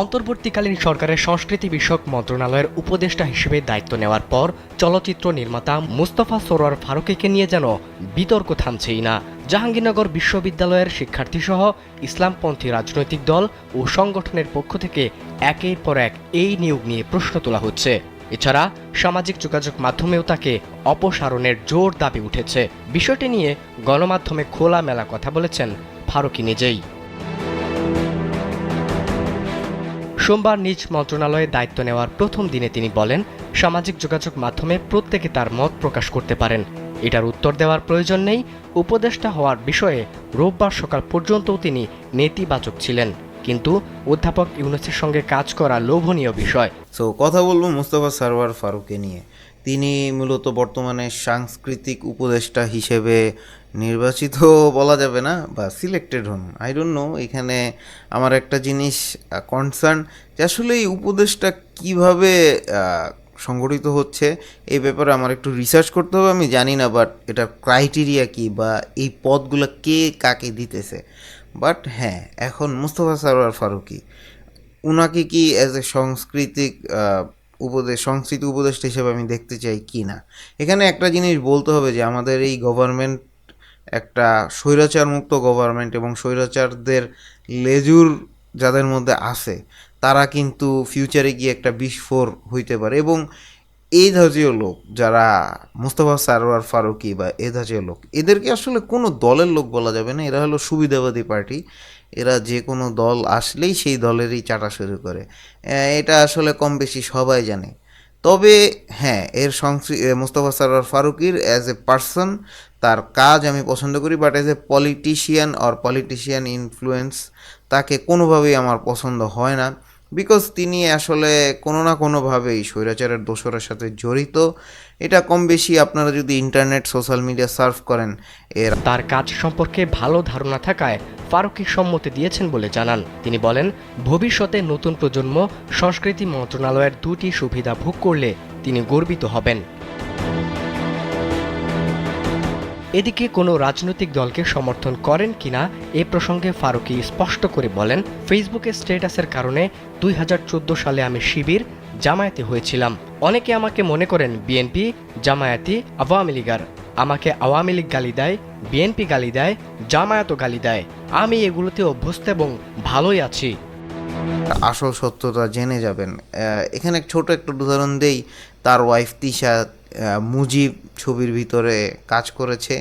অন্তর্বর্তীকালীন সরকারের সংস্কৃতি বিষয়ক মন্ত্রণালয়ের উপদেষ্টা হিসেবে দায়িত্ব নেওয়ার পর চলচ্চিত্র নির্মাতা মুস্তফা সরোয়ার ফারুকিকে নিয়ে যেন বিতর্ক থামছেই না। জাহাঙ্গীরনগর বিশ্ববিদ্যালয়ের শিক্ষার্থীসহ ইসলামপন্থী রাজনৈতিক দল ও সংগঠনের পক্ষ থেকে একের পর এক এই নিয়োগ নিয়ে প্রশ্ন তোলা হচ্ছে। এছাড়া সামাজিক যোগাযোগ মাধ্যমেও তাকে অপসারণের জোর দাবি উঠেছে। বিষয়টি নিয়ে গণমাধ্যমে খোলামেলা কথা বলেছেন ফারুকি নিজেই। সোমবার নিজ মন্ত্রণালয়ে দায়িত্ব নেওয়ার প্রথম দিনে তিনি বলেন, সামাজিক যোগাযোগ মাধ্যমে প্রত্যেকে তার মত প্রকাশ করতে পারেন। এটার উত্তর দেওয়ার প্রয়োজন নেই। উপদেষ্টা হওয়ার বিষয়ে রোববার সকাল পর্যন্তও তিনি নেতিবাচক ছিলেন। কিন্তু অধ্যাপক ইউনুসের সঙ্গে কাজ করা লোভনীয় বিষয়। সো কথা বলব মুস্তফা সারওয়ার ফারুককে নিয়ে। তিনি মূলত বর্তমানে সাংস্কৃতিক উপদেষ্টা হিসেবে নির্বাচিত বলা যাবে না বা সিলেক্টেড হন। আই ডোন্ট নো এখানে আমার একটা জিনিস কনসার্ন যে আসলে এই উপদেশটা কীভাবে সংগঠিত হচ্ছে, এই ব্যাপারে আমার একটু রিসার্চ করতে হবে, আমি জানি না বাট এটার ক্রাইটেরিয়া কি বা এই পদগুলো কে কাকে দিতেছে। বাট হ্যাঁ এখন মুস্তফা সারোয়ার ফারুকি ওনাকে কি অ্যাজ এ সাংস্কৃতিক উপদেশ, সংস্কৃতি উপদেষ্টা হিসেবে আমি দেখতে চাই কি না। এখানে একটা জিনিস বলতে হবে যে, আমাদের এই গভর্নমেন্ট একটা স্বৈরাচার মুক্ত গভর্নমেন্ট এবং স্বৈরাচারদের লেজুর যাদের মধ্যে আছে, তারা কিন্তু ফিউচারে গিয়ে একটা বিস্ফোর হইতে পারে এবং এই ধাঁচীয় লোক যারা মুস্তফা সারোয়ার ফারুকি বা এ ধাঁচীয় লোক, এদেরকে আসলে কোনো দলের লোক বলা যাবে না। এরা হলো সুবিধাবাদী পার্টি। এরা যে কোনো দল আসলেই সেই দলেরই চাটা শুরু করে। এটা আসলে কম বেশি সবাই জানে। তবে হ্যাঁ এর সংশ্লি মুস্তফা সারোয়ার ফারুকির অ্যাজ এ পার্সন তার কাজ আমি পছন্দ করি but as a politician or politician influence তাকে কোনোভাবেই আমার পছন্দ হয় না। বিকজ তিনি আসলে কোনো না কোনোভাবেই স্বৈরাচারের দোষরের সাথে জড়িত। এটা কম বেশি আপনারা যদি ইন্টারনেট সোশ্যাল মিডিয়া সার্ভ করেন, এর তার কাজ সম্পর্কে ভালো ধারণা থাকায় ফারুকি সম্মতি দিয়েছেন বলে জানান। তিনি বলেন, ভবিষ্যতে নতুন প্রজন্ম সংস্কৃতি মন্ত্রণালয়ের দুটি সুবিধা ভোগ করলে তিনি গর্বিত হবেন। এদিকে কোনো রাজনৈতিক দলকে সমর্থন করেন কিনা এ প্রসঙ্গে ফারুকি স্পষ্ট করে বলেন, ফেসবুকে স্ট্যাটাসের কারণে দুই হাজার চোদ্দ সালে আমি শিবির জামায়াতে হয়েছিলাম। অনেকে আমাকে মনে করেন বিএনপি জামায়াতি আওয়ামী লীগার। আমাকে আওয়ামী লীগ গালি দেয়, বিএনপি গালি দেয়, জামায়াতও গালি দেয়। আমি এগুলোতে অভ্যস্ত এবং ভালোই আছি। আসল সত্যতা জেনে যাবেন। এখানে ছোট একটা উদাহরণ দেই। তার ওয়াইফ তিশা মুজিব ছবির ভিতরে কাজ করেছে।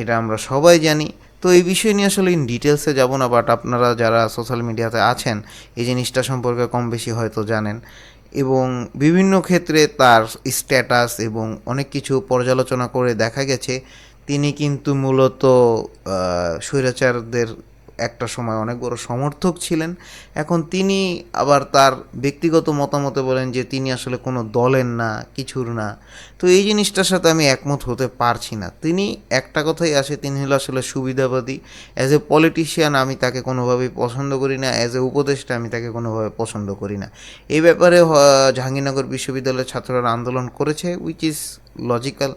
এটা আমরা সবাই জানি। তো এই বিষয় নিয়ে আসলে ইন ডিটেলসে যাব না বাট আপনারা যারা সোশ্যাল মিডিয়াতে আছেন, এই জিনিসটা সম্পর্কে কম বেশি হয়তো জানেন। এবং বিভিন্ন ক্ষেত্রে তার স্ট্যাটাস এবং অনেক কিছু পর্যালোচনা করে দেখা গেছে। তিনি কিন্তু মূলত স্বৈরাচারদের একটা সময় অনেক বড় সমর্থক ছিলেন। এখন তিনি আবার তার ব্যক্তিগত মতামতে বলেন যে তিনি আসলে কোনো দলের না, কিছুর না। তো এই জিনিসটার সাথে আমি একমত হতে পারছি না। তিনি একটা কথাই আসে তিনি হলো আসলে সুবিধাবাদী। অ্যাজ এ পলিটিশিয়ান আমি তাকে কোনোভাবেই পছন্দ করি না অ্যাজ এ উপদেষ্টা আমি তাকে কোনোভাবে পছন্দ করি না। এই ব্যাপারে জাহাঙ্গীরনগর বিশ্ববিদ্যালয়ের ছাত্ররা আন্দোলন করেছে উইচ ইজ লজিক্যাল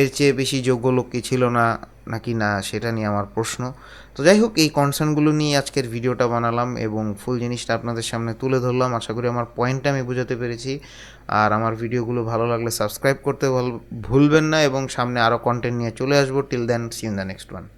এর চেয়ে বেশি যোগ্য লোক কি ছিল না। নাকি না, সেটা নিয়ে আমার প্রশ্ন। তো যাই হোক, এই কনসার্নগুলো নিয়ে আজকের ভিডিওটা বানালাম এবং ফুল জিনিসটা আপনাদের সামনে তুলে ধরলাম। আশা করি আমার পয়েন্টটা আমি বুঝাতে পেরেছি। আর আমার ভিডিওগুলো ভালো লাগলে সাবস্ক্রাইব করতে ভুল- ভুলবেন না এবং সামনে আরও কন্টেন্ট নিয়ে চলে আসব। Till then see the next one